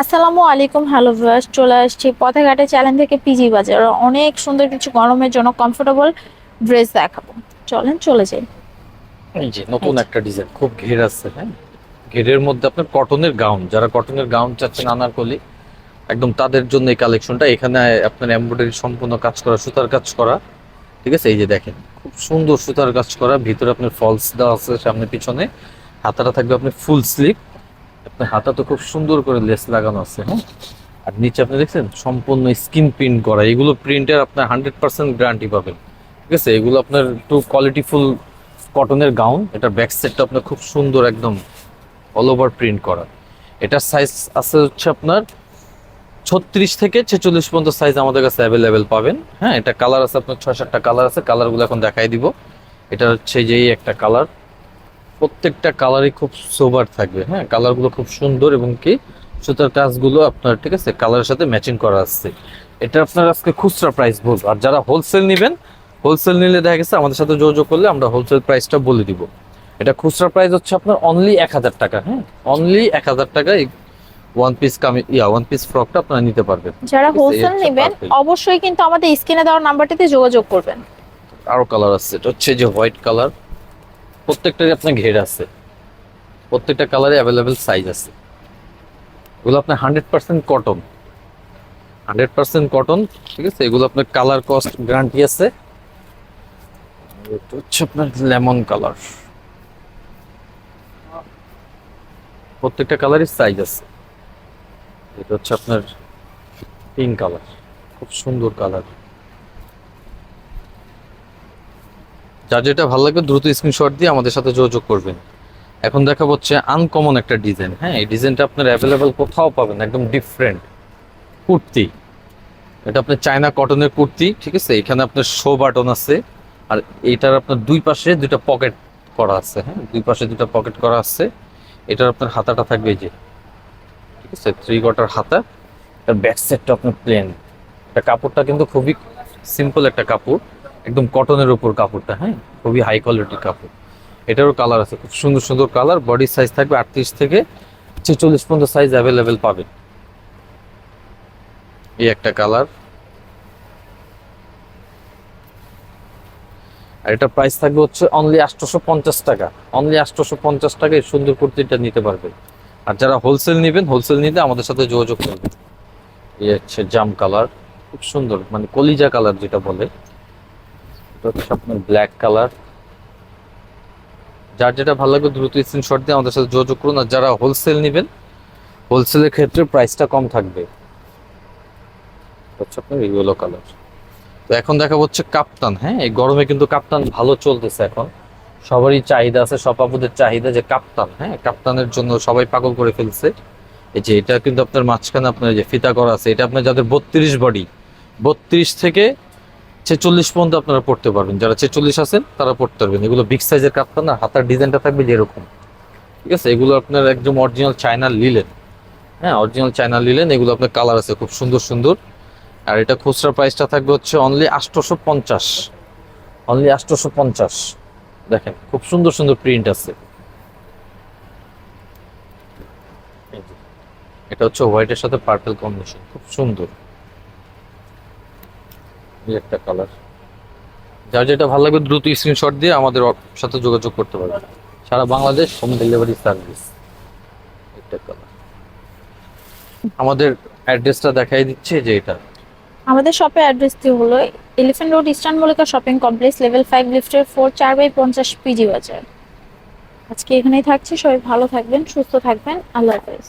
আসসালামু আলাইকুম hello viewers চলে আসছি পথেঘাটে চ্যালেঞ্জ থেকে পিজি বাজার অনেক সুন্দর কিছু গরমের জন্য কমফোর্টেবল ড্রেস দেখাবো। চলেন, চলে যাই। এই যে নতুন একটা ডিজাইন খুব ঘের আছে হ্যাঁ? ঘেরের মধ্যে আপনার কটনের গাউন যারা কটনের গাউন চাচ্ছেন আনারকলি, একদম তাদের জন্য এই কালেকশনটা এখানে আপনার এমব্রয়ডারি সম্পূর্ণ কাজ করা, সুতার কাজ করা। ঠিক আছে? এই যে দেখেন, খুব সুন্দর সুতার কাজ করা। ভিতরে আপনার ফলস দেওয়া আছে, সামনে পিছনে। হাতাটা থাকবে আপনার ফুল স্লিভ আপনার হাতা তো খুব সুন্দর করে লেস লাগানো আছে হ্যাঁ? আর নিচে আপনি দেখছেন, সম্পূর্ণ স্কিন প্রিন্ট করা। এগুলো প্রিন্টের আপনার হান্ড্রেড পার্সেন্ট গ্যারান্টি পাবেন। ঠিক আছে? এগুলো আপনার একটু কোয়ালিটিফুল কটনের গাউন এটার ব্যাক সাইডটা আপনার খুব সুন্দর একদম অল ওভার প্রিন্ট করা। এটার সাইজ আছে হচ্ছে আপনার ছত্রিশ থেকে ছেচল্লিশ পর্যন্ত সাইজ আমাদের কাছে অ্যাভেলেবেল পাবেন। হ্যাঁ এটা কালার আছে আপনার ছয় সাতটা কালার আছে কালারগুলো এখন দেখাই দিব। এটা হচ্ছে যেই একটা কালার প্রত্যেকটা কালারই খুব সোবার থাকবে হ্যাঁ? কালারগুলো খুব সুন্দর এবং কি সুতার কাজগুলো আপনার ঠিক আছে? কালারের সাথে ম্যাচিং করা আসছে এটা আপনার আজকে খুচরা প্রাইস বলব। আর যারা হোলসেল নেবেন হোলসেল নিলে দেখা গেছে আমাদের সাথে যোগাযোগ করলে আমরা হোলসেল প্রাইসটা বলে দিব। এটা খুচরা প্রাইস হচ্ছে আপনার অনলি এক হাজার টাকা হ্যাঁ? অনলি এক হাজার টাকা ওয়ান পিস কামি ইয়া ওয়ান পিস ফ্রকটা আপনারা নিতে পারবেন। যারা হোলসেল নেবেন অবশ্যই কিন্তু আমাদের স্ক্রিনে দেওয়া নাম্বারটিতে যোগাযোগ করবেন। আরও কালার আছে। এটা হচ্ছে যে হোয়াইট কালার প্রত্যেকটারই আপনার ঘের আছে। প্রত্যেকটা কালারে অ্যাভেলেবেল সাইজ আছে। এগুলো আপনার hundred percent cotton hundred percent cotton ঠিক আছে? এগুলো আপনার কালার কস্ট গ্যারান্টি আছে। এটা হচ্ছে আপনার লেমন কালার প্রত্যেকটা কালারই সাইজ আছে। এটা হচ্ছে আপনার পিঙ্ক কালার খুব সুন্দর কালার যার যেটা ভালো লাগবে দ্রুত স্ক্রিনশট দিয়ে আমাদের সাথে যোগাযোগ করবেন। এখন দেখা হচ্ছে আনকমন একটা ডিজাইন হ্যাঁ? এই ডিজাইনটা আপনার অ্যাভেলেবেল কোথাও পাবেন, একদম ডিফারেন্ট কুর্তি। এটা আপনার চায়না কটনের কুর্তি, ঠিক আছে? এখানে আপনার শো বাটন আছে, আর এটার আপনার দুই পাশে দুইটা পকেট করা আছে হ্যাঁ? দুই পাশে দুটো পকেট করা আছে। এটার আপনার হাতাটা থাকবে যে, ঠিক আছে? থ্রি কোয়ার্টার হাতা, এর ব্যাক সাইডটা আপনার প্লেন এটা কাপড়টা কিন্তু খুবই সিম্পল একটা কাপড়। একদম কটনের উপর কাপড়টা হ্যাঁ? খুবই হাই কোয়ালিটির কাপড়। এটারও কালার আছে, খুব সুন্দর সুন্দর কালার বডি সাইজ থাকবে আটত্রিশ থেকে ছেচল্লিশ পর্যন্ত সাইজ অ্যাভেলেবেল পাবেন। এই একটা কালার আর এটা প্রাইস থাকবে হচ্ছে অনলি আটশোশো পঞ্চাশ টাকা। অনলি আটশোশো পঞ্চাশ টাকা এই সুন্দর কুর্তিটা নিতে পারবেন আর যারা হোলসেল নেবেন হোলসেল নিতে আমাদের সাথে যোগাযোগ করবেন। এই হচ্ছে জাম কালার খুব সুন্দর মানে কলিজা কালার যেটা বলে। এটা হচ্ছে আপনার ব্ল্যাক কালার যার যেটা ভালো লাগবে দ্রুত স্ক্রিনশট দিয়ে আমাদের সাথে যোগাযোগ করুন। আর যারা হোলসেল নেবেন হোলসেলের ক্ষেত্রে প্রাইসটা কম থাকবে। হচ্ছে আপনার ইয়েলো কালার তো এখন দেখা হচ্ছে কাপ্তান। হ্যাঁ এই গরমে কিন্তু কাপ্তান ভালো চলতেছে এখন। সবারই চাহিদা আছে, সব আপুদের চাহিদা যে কাপ্তান। হ্যাঁ কাপ্তানের জন্য সবাই পাগল করে ফেলছে। এই যে এটা কিন্তু আপনার মাঝখানে আপনার যে ফিতা করা আছে, এটা আপনার যাদের বত্রিশ বডি বত্রিশ থেকে ছেচল্লিশ পর্যন্ত আপনারা পড়তে পারবেন। যারা ছেচল্লিশ আছেন, তারা পড়তে পারবেন। এগুলো বিগ সাইজের কাপ্তান না, হাতার ডিজাইনটা থাকবে যেরকম। ঠিক আছে? এগুলো আপনার একদম অরিজিনাল চায়নার লিলেন হ্যাঁ অরিজিনাল চায়নার লিলেন এগুলো আপনার কালার আছে খুব সুন্দর সুন্দর। আর এটা খুচরা প্রাইসটা থাকবে হচ্ছে অনলি আটশোশো পঞ্চাশ। অনলি আটশোশো পঞ্চাশ। দেখেন, খুব সুন্দর সুন্দর প্রিন্ট আছে। এটা হচ্ছে হোয়াইটের সাথে পার্পল কম্বিনেশন খুব সুন্দর। একটা কালার যার যেটা ভালো লাগবে দ্রুত স্ক্রিনশট দিয়ে আমাদের সাথে যোগাযোগ করতে পারবে। সারা বাংলাদেশ হোম ডেলিভারি সার্ভিস একটা কালার আমাদের অ্যাড্রেসটা দেখাই দিচ্ছে যে এটা। আমাদের শপের অ্যাড্রেসটি হলো elephant road eastern Mallika shopping complex level five লিফটের ফোর চার বাই পঞ্চাশ পিজি বাজার। আজকে এখানেই থাকছি, সবাই ভালো থাকবেন, সুস্থ থাকবেন। আল্লাহ হাফেজ।